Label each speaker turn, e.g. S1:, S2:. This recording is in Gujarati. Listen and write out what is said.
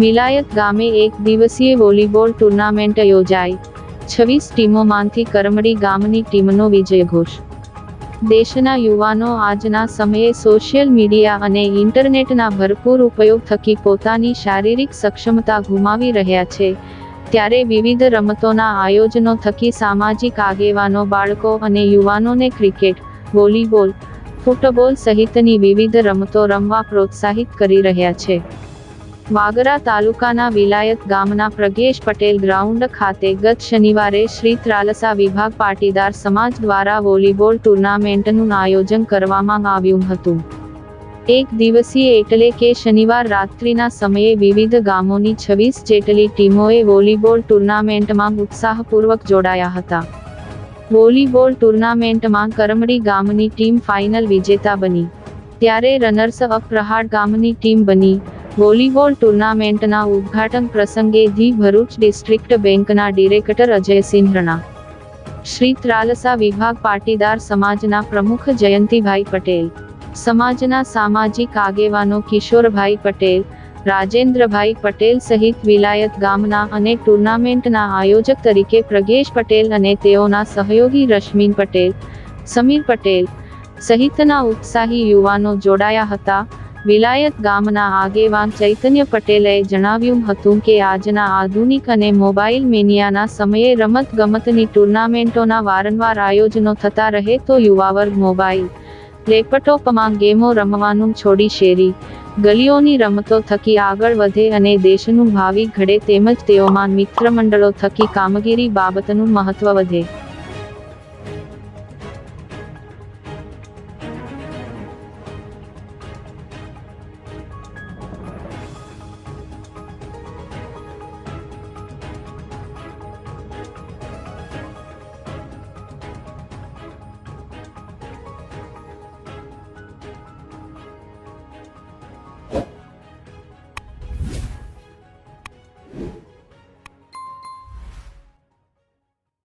S1: વિલાયત ગામે એક દિવસીય વોલીબોલ ટુર્નામેન્ટ યોજાઈ. છવ્વીસ ટીમોમાંથી કરમડી ગામની ટીમનો વિજય ઘોષ. દેશના યુવાનો આજના સમયે સોશિયલ મીડિયા અને ઇન્ટરનેટના ભરપૂર ઉપયોગ થકી પોતાની શારીરિક સક્ષમતા ગુમાવી રહ્યા છે. ત્યારે વિવિધ રમતોના આયોજનો થકી સામાજિક આગેવાનો, બાળકો અને યુવાનોને ક્રિકેટ, વોલીબોલ, ફૂટબોલ સહિતની વિવિધ રમતો રમવા પ્રોત્સાહિત કરી રહ્યા છે. વાગરા તાલુકાના વિલાયત ગામના પ્રગેશ પટેલ ગ્રાઉન્ડ ખાતે ગત શનિવારે શ્રી ત્રાલસા વિભાગ પાટીદાર સમાજ દ્વારા વોલીબોલ ટુર્નામેન્ટનું આયોજન કરવામાં આવ્યું હતું. એક દિવસીય એટલે કે શનિવાર રાત્રિના સમયે વિવિધ ગામોની છવ્વીસ જેટલી ટીમોએ વોલીબોલ ટુર્નામેન્ટમાં ઉત્સાહપૂર્વક જોડાયા હતા. વોલીબોલ ટુર્નામેન્ટમાં કરમડી ગામની ટીમ ફાઇનલ વિજેતા બની. ત્યારે રનર્સ અપ પ્રહાડ ગામની ટીમ બની. વોલીબોલ ટુર્નામેન્ટના ઉદ્ઘાટન પ્રસંગે ધી ભરૂચ ડિસ્ટ્રિક્ટ બેંકના ડિરેક્ટર અજય સિંહરણા. શ્રી ત્રાલસા વિભાગ પાટીદાર સમાજના પ્રમુખ જયંતિભાઈ પટેલ. સમાજના સામાજિક આગેવાનો કિશોરભાઈ પટેલ, રાજેન્દ્રભાઈ પટેલ સહિત વિલાયત ગામના અને ટુર્નામેન્ટના આયોજક તરીકે પ્રગેશ પટેલ અને તેઓના સહયોગી રશ્મિન પટેલ, સમીર પટેલ સહિતના ઉત્સાહી યુવાનો જોડાયા હતા. વિલાયત ગામના આગેવાન ચૈતન્ય પટેલે જણાવ્યું હતું કે આજના આધુનિક અને મોબાઈલ મેનિયાના સમયે રમત ગમતની ટુર્નામેન્ટોના વારંવાર આયોજનો થતા રહે તો યુવાવર્ગ મોબાઈલ લેપટોપમાં ગેમો રમવાનું છોડી શેરી, ગલીઓની રમતો થકી આગળ વધે અને દેશનું ભાવિ ઘડે તેમજ તેઓમાં મિત્રમંડળો થકી કામગીરી બાબતનું મહત્વ વધે.